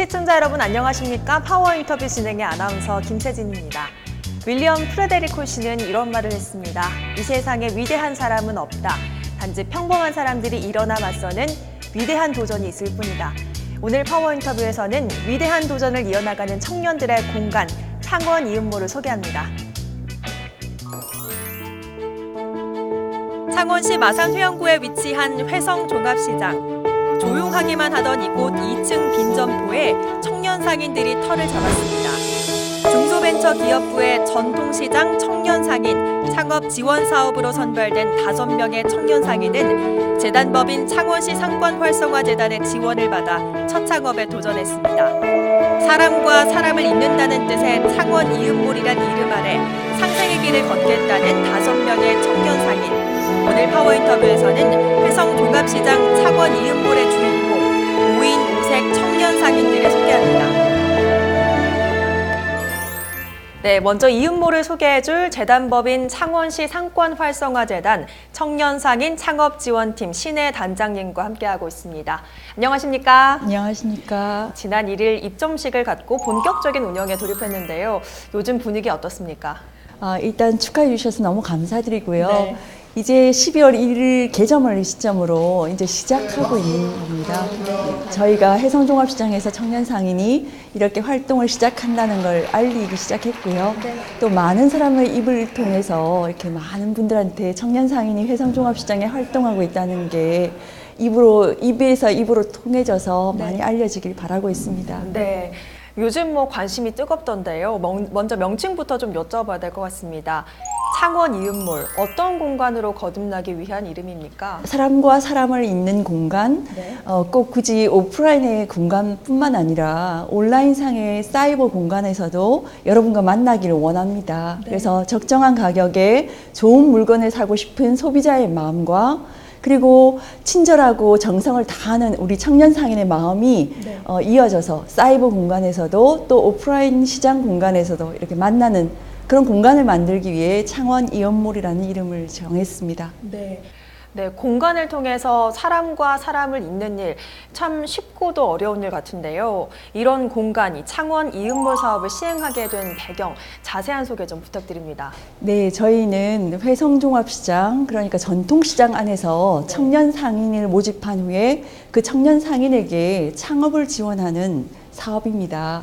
시청자 여러분 안녕하십니까? 파워 인터뷰 진행의 아나운서 김세진입니다. 윌리엄 프레데릭 홀씨는 이런 말을 했습니다. 이 세상에 위대한 사람은 없다. 단지 평범한 사람들이 일어나 맞서는 위대한 도전이 있을 뿐이다. 오늘 파워 인터뷰에서는 위대한 도전을 이어나가는 청년들의 공간, 창원 이음모를 소개합니다. 창원시 마산 회원구에 위치한 회성 종합시장. 조용하기만 하던 이곳 2층 빈 점포에 청년 상인들이 터를 잡았습니다. 중소벤처기업부의 전통시장 청년 상인 창업 지원 사업으로 선발된 5명의 청년 상인은 재단법인 창원시 상권활성화재단의 지원을 받아 첫 창업에 도전했습니다. 사람과 사람을 잇는다는 뜻의 창원 이음몰이란 이름 아래 상생의 길을 걷겠다는 5명의 청년 상인. 오늘 파워 인터뷰에서는 회성 종합시장 창원 이음몰의 주인공 5인 5색 청년 상인들을 소개합니다. 네, 먼저 이음모를 소개해줄 재단법인 창원시 상권활성화재단 청년상인 창업지원팀 신혜 단장님과 함께하고 있습니다. 안녕하십니까? 안녕하십니까. 지난 1일 입점식을 갖고 본격적인 운영에 돌입했는데요. 요즘 분위기 어떻습니까? 아, 일단 축하해 주셔서 너무 감사드리고요. 네. 이제 12월 1일 개점을 시점으로 이제 시작하고 있는 겁니다. 저희가 해성종합시장에서 청년 상인이 이렇게 활동을 시작한다는 걸 알리기 시작했고요. 또 많은 사람의 입을 통해서 이렇게 많은 분들한테 청년 상인이 해성종합시장에 활동하고 있다는 게 입으로, 입에서 입으로 통해져서 많이 알려지길 바라고 있습니다. 네. 요즘 뭐 관심이 뜨겁던데요. 명- 먼저 명칭부터 좀 여쭤봐야 될 것 같습니다. 창원 이음몰 어떤 공간으로 거듭나기 위한 이름입니까? 사람과 사람을 잇는 공간, 네. 어, 꼭 굳이 오프라인의 공간뿐만 아니라 온라인상의 사이버 공간에서도 여러분과 만나기를 원합니다. 네. 그래서 적정한 가격에 좋은 물건을 사고 싶은 소비자의 마음과 그리고 친절하고 정성을 다하는 우리 청년 상인의 마음이 네. 어, 이어져서 사이버 공간에서도 또 오프라인 시장 공간에서도 이렇게 만나는 그런 공간을 만들기 위해 창원 이연몰이라는 이름을 정했습니다. 네. 네, 공간을 통해서 사람과 사람을 잇는 일, 참 쉽고도 어려운 일 같은데요. 이런 공간이 창원 이음몰 사업을 시행하게 된 배경, 자세한 소개 좀 부탁드립니다. 네, 저희는 회성종합시장, 그러니까 전통시장 안에서 청년 상인을 모집한 후에 그 청년 상인에게 창업을 지원하는 사업입니다.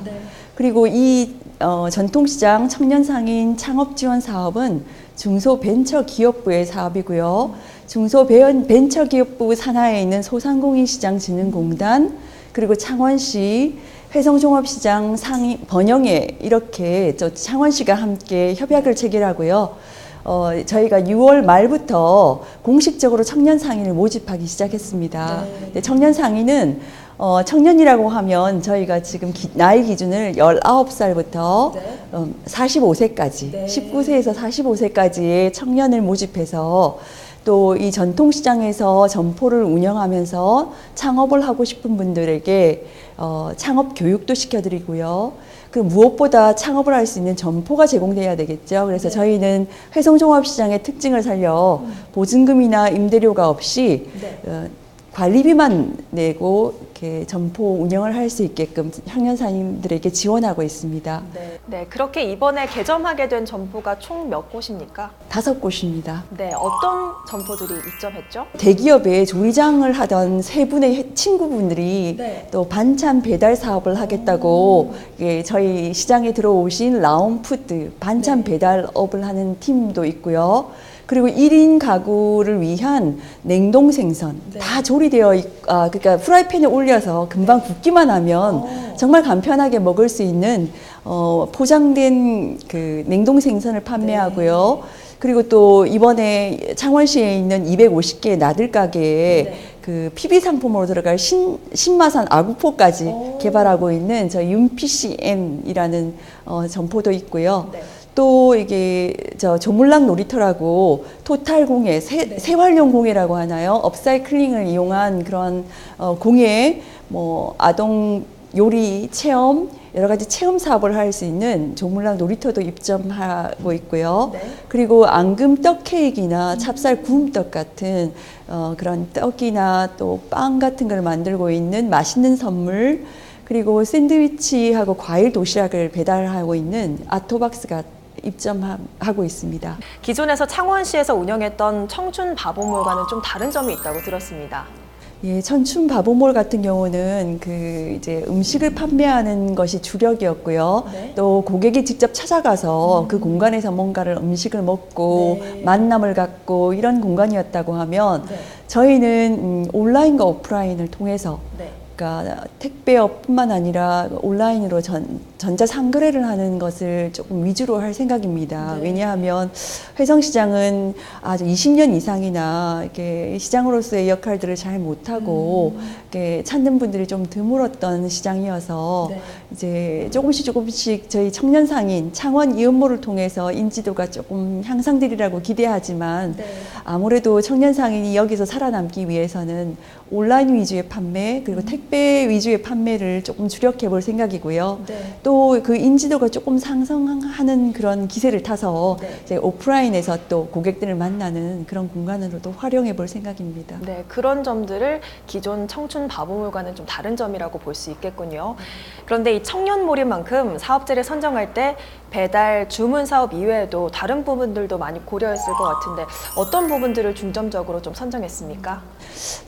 그리고 이 어, 전통시장 청년 상인 창업 지원 사업은 중소벤처기업부의 사업이고요. 중소벤처기업부 산하에 있는 소상공인시장진흥공단 그리고 창원시 회성종합시장 상인 번영에 이렇게 저 창원시가 함께 협약을 체결하고요. 어, 저희가 6월 말부터 공식적으로 청년 상인을 모집하기 시작했습니다. 네, 청년 상인은 어, 청년이라고 하면 저희가 지금 기- 나이 기준을 19살부터 네. 어, 45세까지, 네. 19세에서 45세까지의 청년을 모집해서 또 이 전통시장에서 점포를 운영하면서 창업을 하고 싶은 분들에게 어, 창업 교육도 시켜드리고요. 그 무엇보다 창업을 할 수 있는 점포가 제공돼야 되겠죠. 그래서 저희는 회성종합시장의 특징을 살려 보증금이나 임대료가 없이 네. 어, 관리비만 내고 이렇게 점포 운영을 할 수 있게끔 청년사님들에게 지원하고 있습니다. 네. 네, 그렇게 이번에 개점하게 된 점포가 총 몇 곳입니까? 다섯 곳입니다. 네, 어떤 점포들이 입점했죠? 대기업에 조리장을 하던 세 분의 해- 친구분들이 네. 또 반찬 배달 사업을 하겠다고 예, 저희 시장에 들어오신 라운푸드 반찬 네. 배달업을 하는 팀도 있고요. 그리고 1인 가구를 위한 냉동 생선 네. 다 조리되어 있, 아, 그러니까 프라이팬에 올려서 금방 굽기만 하면 어. 정말 간편하게 먹을 수 있는 어, 포장된 그 냉동 생선을 판매하고요. 그리고 또 이번에 창원시에 있는 250개 나들 가게에 네. 그 PB 상품으로 들어갈 신, 신마산 아구포까지 오. 개발하고 있는 저 윤PCM이라는 어, 점포도 있고요. 네. 또 이게 저 조물락 놀이터라고 토탈 공예 새, 네. 새활용 공예라고 하나요? 업사이클링을 이용한 그런 어, 공예 뭐 아동 요리 체험 여러 가지 체험 사업을 할 수 있는 조물락 놀이터도 입점하고 있고요. 네. 그리고 앙금 떡 케이크나 찹쌀 구움떡 같은 어, 그런 떡이나 또 빵 같은 걸 만들고 있는 맛있는 선물 그리고 샌드위치하고 과일 도시락을 배달하고 있는 아토박스가 입점하고 있습니다. 기존에서 창원시에서 운영했던 청춘 바보몰과는 좀 다른 점이 있다고 들었습니다. 예, 천춘 바보몰 같은 경우는 그 이제 음식을 판매하는 것이 주력이었고요. 네. 또 고객이 직접 찾아가서 그 공간에서 뭔가를 음식을 먹고 네. 만남을 갖고 이런 공간이었다고 하면 네. 저희는 음, 온라인과 오프라인을 통해서 네. 그러니까 택배업뿐만 아니라 온라인으로 전, 전자 상거래를 하는 것을 조금 위주로 할 생각입니다. 네. 왜냐하면 회성시장은 아주 20년 이상이나 이렇게 시장으로서의 역할들을 잘 못하고 음. 이렇게 찾는 분들이 좀 드물었던 시장이어서 네. 이제 조금씩 조금씩 저희 청년 상인 창원 이음모를 통해서 인지도가 조금 향상되리라고 기대하지만 네. 아무래도 청년 상인이 여기서 살아남기 위해서는 온라인 위주의 판매 그리고 택배 위주의 판매를 조금 주력해 볼 생각이고요. 네. 또 그 인지도가 조금 상승하는 그런 기세를 타서 네. 이제 오프라인에서 또 고객들을 만나는 그런 공간으로도 활용해 볼 생각입니다. 네, 그런 점들을 기존 청춘 바보몰과는 좀 다른 점이라고 볼 수 있겠군요. 그런데 이 청년 몰인 만큼 사업자를 선정할 때 배달, 주문 사업 이외에도 다른 부분들도 많이 고려했을 것 같은데 어떤 부분들을 중점적으로 좀 선정했습니까?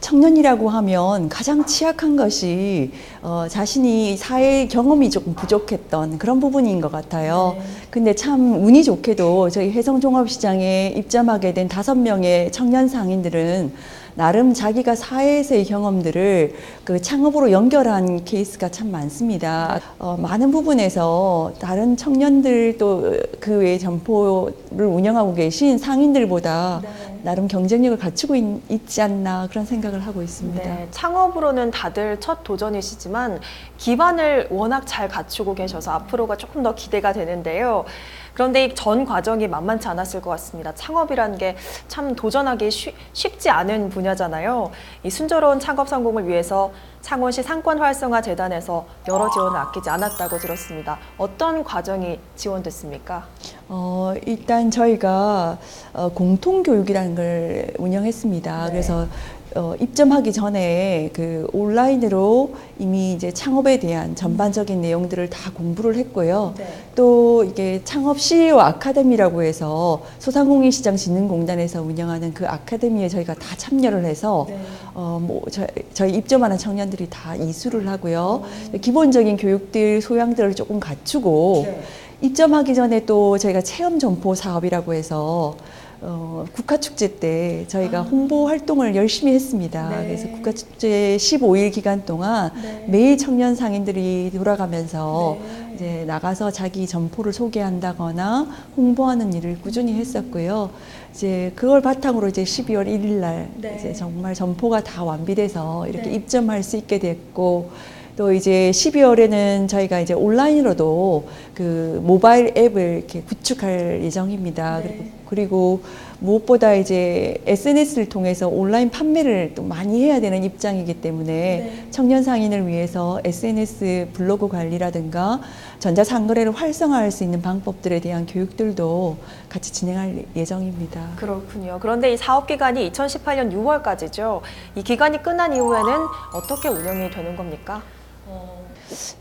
청년이라고 하면 가장 취약한 것이 어, 자신이 사회 경험이 조금 부족했던 그런 부분인 것 같아요. 네. 근데 참 운이 좋게도 저희 해성종합시장에 입점하게 된 다섯 명의 청년 상인들은 나름 자기가 사회에서의 경험들을 그 창업으로 연결한 케이스가 참 많습니다. 어, 많은 부분에서 다른 청년들 또 그외 점포를 운영하고 계신 상인들보다 나름 경쟁력을 갖추고 있, 지 않나 그런 생각을 하고 있습니다. 네, 창업으로는 다들 첫 도전이시지만 기반을 워낙 잘 갖추고 계셔서 앞으로가 조금 더 기대가 되는데요. 그런데 이 전 과정이 만만치 않았을 것 같습니다. 창업이라는 게 참 도전하기 쉬- 쉽지 않은 분야잖아요. 이 순조로운 창업 성공을 위해서 창원시 상권 활성화 재단에서 여러 지원을 아끼지 않았다고 들었습니다. 어떤 과정이 지원됐습니까? 어, 일단 저희가 어, 공통교육이라는 걸 운영했습니다. 네. 그래서 어, 입점하기 전에 그 온라인으로 이미 이제 창업에 대한 전반적인 내용들을 다 공부를 했고요. 네. 또 이게 창업 CEO 아카데미라고 해서 소상공인 시장 진흥공단에서 운영하는 그 아카데미에 저희가 다 참여를 해서 네. 어, 뭐, 저, 저희 입점하는 청년들이 다 이수를 하고요. 기본적인 교육들, 소양들을 조금 갖추고 네. 입점하기 전에 또 저희가 체험 점포 사업이라고 해서 어, 국화축제 때 저희가 홍보 활동을 열심히 했습니다. 아. 네. 그래서 국화축제 15일 기간 동안 네. 매일 청년 상인들이 돌아가면서 네. 이제 나가서 자기 점포를 소개한다거나 홍보하는 일을 꾸준히 했었고요. 이제 그걸 바탕으로 이제 12월 1일 날 네. 이제 정말 점포가 다 완비돼서 이렇게 네. 입점할 수 있게 됐고 또 이제 12월에는 저희가 이제 온라인으로도 그 모바일 앱을 이렇게 구축할 예정입니다. 네. 그리고 그리고 무엇보다 이제 SNS를 통해서 온라인 판매를 또 많이 해야 되는 입장이기 때문에 네. 청년 상인을 위해서 SNS 블로그 관리라든가 전자상거래를 활성화할 수 있는 방법들에 대한 교육들도 같이 진행할 예정입니다. 그렇군요. 그런데 이 사업 기간이 2018년 6월까지죠. 이 기간이 끝난 이후에는 어떻게 운영이 되는 겁니까?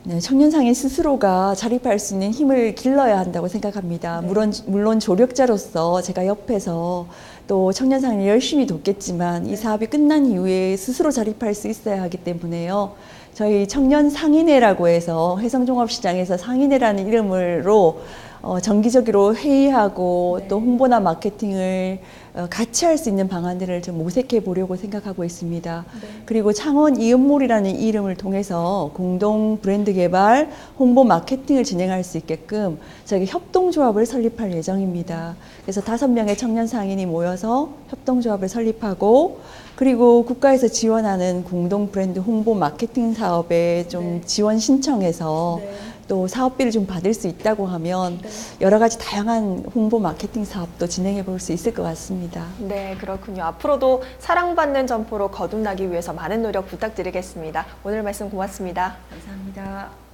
네, 청년상인 스스로가 자립할 수 있는 힘을 길러야 한다고 생각합니다. 네. 물론, 물론 조력자로서 제가 옆에서 또 청년상인을 열심히 돕겠지만 네. 이 사업이 끝난 이후에 스스로 자립할 수 있어야 하기 때문에요. 저희 청년 상인회라고 해서 해성종합시장에서 상인회라는 이름으로 어, 정기적으로 회의하고 네. 또 홍보나 마케팅을 어, 같이 할 수 있는 방안들을 좀 모색해 보려고 생각하고 있습니다. 네. 그리고 창원 이음몰이라는 이름을 통해서 공동 브랜드 개발, 홍보 마케팅을 진행할 수 있게끔 저희 협동조합을 설립할 예정입니다. 그래서 다섯 명의 청년 상인이 모여서 협동조합을 설립하고 그리고 국가에서 지원하는 공동 브랜드 홍보 마케팅 사업에 좀 네. 지원 신청해서 또 사업비를 좀 받을 수 있다고 하면 여러 가지 다양한 홍보 마케팅 사업도 진행해 볼 수 있을 것 같습니다. 네, 그렇군요. 앞으로도 사랑받는 점포로 거듭나기 위해서 많은 노력 부탁드리겠습니다. 오늘 말씀 고맙습니다. 감사합니다.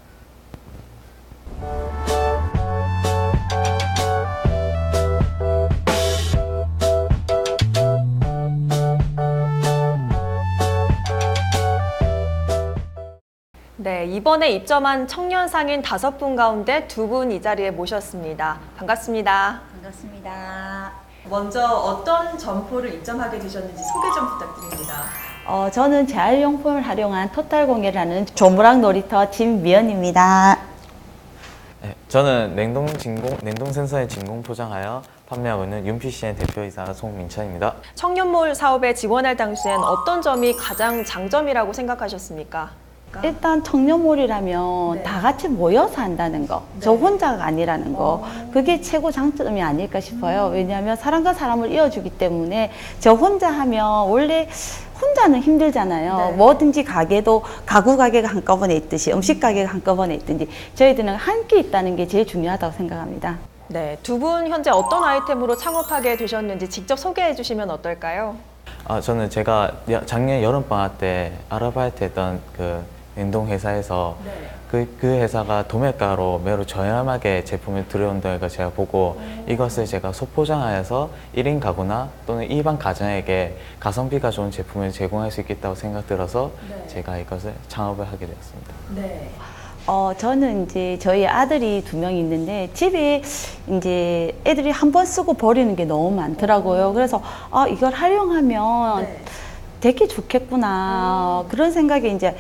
네, 이번에 입점한 청년 상인 다섯 분 가운데 두 분 이 자리에 모셨습니다. 반갑습니다. 반갑습니다. 먼저 어떤 점포를 입점하게 되셨는지 소개 좀 부탁드립니다. 어, 저는 재활용품을 활용한 토탈공예라는 조무락 놀이터 김미연입니다. 네, 저는 냉동 진공 냉동 센서에 진공 포장하여 판매하고 있는 윤피CN 대표이사 송민찬입니다. 청년몰 사업에 지원할 당시엔 어떤 점이 가장 장점이라고 생각하셨습니까? 일단 청년몰이라면 네. 다 같이 모여서 한다는 거, 저 혼자가 아니라는 거, 그게 최고 장점이 아닐까 싶어요. 왜냐하면 사람과 사람을 이어주기 때문에 저 혼자 하면 원래 혼자는 힘들잖아요. 네. 뭐든지 가게도 가구 가게가 한꺼번에 있듯이 음식 가게가 한꺼번에 있든지 저희들은 함께 있다는 게 제일 중요하다고 생각합니다. 네, 두 분 현재 어떤 아이템으로 창업하게 되셨는지 직접 소개해 주시면 어떨까요? 아, 저는 제가 여- 작년 여름 방학 때 아르바이트 했던 그 냉동 회사에서 그, 그 회사가 도매가로 매우 저렴하게 제품을 들여온다는 걸 제가 보고 이것을 제가 소포장하여서 1인 가구나 또는 일반 가정에게 가성비가 좋은 제품을 제공할 수 있겠다고 생각 들어서 제가 이것을 창업을 하게 되었습니다. 네. 어, 저는 이제 저희 아들이 두 명 있는데 집에 이제 애들이 한 번 쓰고 버리는 게 너무 많더라고요. 그래서 아, 이걸 활용하면 네. 되게 좋겠구나. 그런 생각에 이제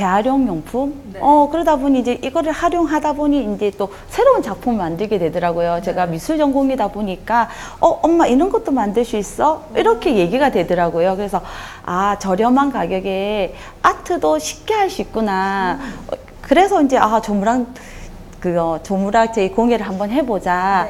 재활용 용품. 네. 어, 그러다 보니 이제 이거를 활용하다 보니 이제 또 새로운 작품을 만들게 되더라고요. 제가 미술 전공이다 보니까 어, 엄마 이런 것도 만들 수 있어? 이렇게 얘기가 되더라고요. 그래서 아, 저렴한 가격에 아트도 쉽게 할 수 있구나. 어, 그래서 이제 아, 조무랑 그거 조무락 제 공예를 한번 해보자.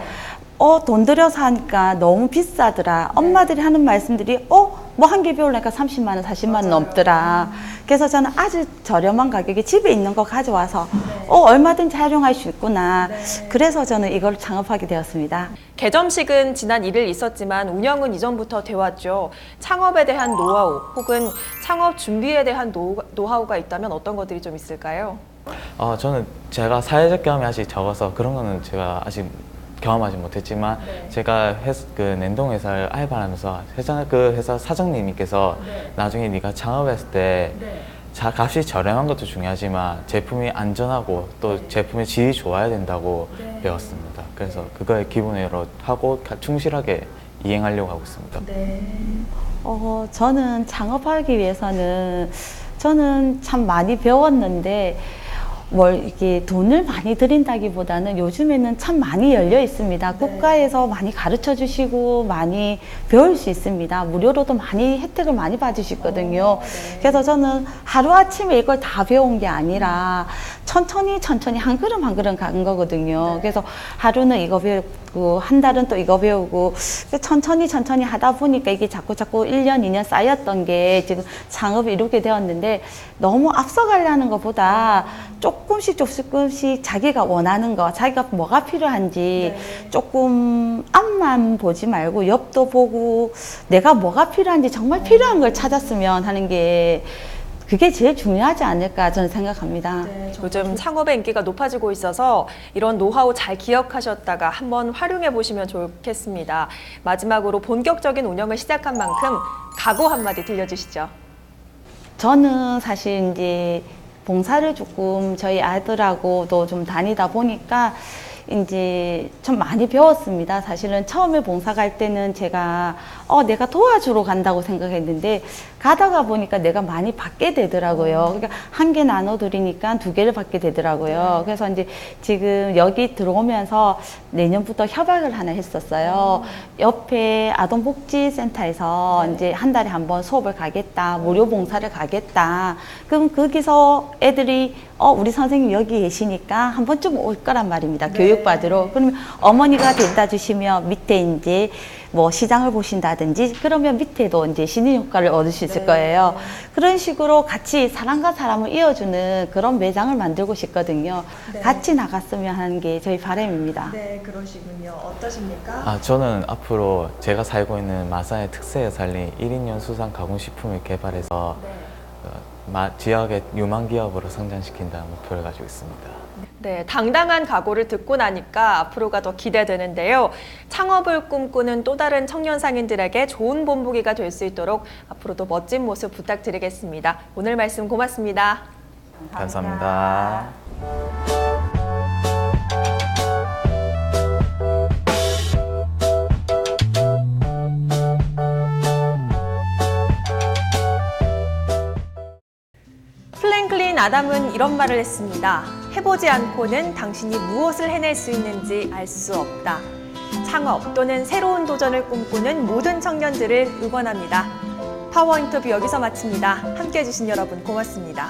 어, 돈 들여서 하니까 너무 비싸더라. 엄마들이 하는 말씀들이, 어, 뭐 한개 배우려니까 30만 원, 40만 원 넘더라. 그래서 저는 아주 저렴한 가격에 집에 있는 거 가져와서, 어, 얼마든지 활용할 수 있구나. 그래서 저는 이걸 창업하게 되었습니다. 개점식은 지난 1일 있었지만 운영은 이전부터 되었죠. 창업에 대한 노하우 혹은 창업 준비에 대한 노, 노하우가 있다면 어떤 것들이 좀 있을까요? 어, 저는 제가 사회적 경험이 아직 적어서 그런 거는 제가 아직 경험하지 못했지만 제가 회사, 그 냉동 회사를 알바하면서 회사 그 회사 사장님께서 나중에 네가 창업했을 때 자, 값이 저렴한 것도 중요하지만 제품이 안전하고 또 제품의 질이 좋아야 된다고 배웠습니다. 그래서 그거에 기본으로 하고 가- 충실하게 이행하려고 하고 있습니다. 어, 저는 창업하기 위해서는 저는 참 많이 배웠는데 뭘 이게 돈을 많이 들인다기보다는 요즘에는 참 많이 열려 있습니다. 국가에서 많이 가르쳐 주시고 많이 배울 수 있습니다. 무료로도 많이 혜택을 많이 받을 수 있거든요. 그래서 저는 하루아침에 이걸 다 배운 게 아니라 천천히 천천히 한 걸음 한 걸음 간 거거든요. 그래서 하루는 이거 배우고 한 달은 또 이거 배우고 그 천천히 천천히 하다 보니까 이게 자꾸 자꾸 1년, 2년 쌓였던 게 지금 창업을 이루게 되었는데 너무 앞서가려는 것보다 조금씩 조금씩 자기가 원하는 거, 자기가 뭐가 필요한지 조금 앞만 보지 말고 옆도 보고 내가 뭐가 필요한지 정말 필요한 걸 찾았으면 하는 게 그게 제일 중요하지 않을까 저는 생각합니다. 요즘 창업의 인기가 높아지고 있어서 이런 노하우 잘 기억하셨다가 한번 활용해 보시면 좋겠습니다. 마지막으로 본격적인 운영을 시작한 만큼 각오 한마디 들려주시죠. 저는 사실 이제 봉사를 조금 저희 아들하고도 좀 다니다 보니까 이제 좀 많이 배웠습니다. 사실은 처음에 봉사 갈 때는 제가 어 내가 도와주러 간다고 생각했는데 가다가 보니까 내가 많이 받게 되더라고요. 그러니까 한 개 나눠 드리니까 두 개를 받게 되더라고요. 그래서 이제 지금 여기 들어오면서 내년부터 협약을 하나 했었어요. 옆에 아동복지센터에서 이제 한 달에 한 번 수업을 가겠다, 무료 봉사를 가겠다. 그럼 거기서 애들이 어 우리 선생님 여기 계시니까 한 번쯤 올 거란 말입니다. 교육받으러. 그러면 어머니가 데려다 주시면 밑에 이제 뭐 시장을 보신다든지 그러면 밑에도 이제 신인 효과를 얻을 수 있을 거예요. 그런 식으로 같이 사람과 사람을 이어주는 그런 매장을 만들고 싶거든요. 같이 나갔으면 하는 게 저희 바람입니다. 네, 그러시군요. 어떠십니까? 아, 저는 앞으로 제가 살고 있는 마산의 특색을 살린 1인용 수산 가공식품을 개발해서 어, 마- 지역의 유망 기업으로 성장시킨다는 목표를 가지고 있습니다. 네, 당당한 각오를 듣고 나니까 앞으로가 더 기대되는데요. 창업을 꿈꾸는 또 다른 청년 상인들에게 좋은 본보기가 될 수 있도록 앞으로도 멋진 모습 부탁드리겠습니다. 오늘 말씀 고맙습니다. 감사합니다. 플랭클린 아담은 이런 말을 했습니다. 해보지 않고는 당신이 무엇을 해낼 수 있는지 알 수 없다. 창업 또는 새로운 도전을 꿈꾸는 모든 청년들을 응원합니다. 파워 인터뷰 여기서 마칩니다. 함께 해주신 여러분 고맙습니다.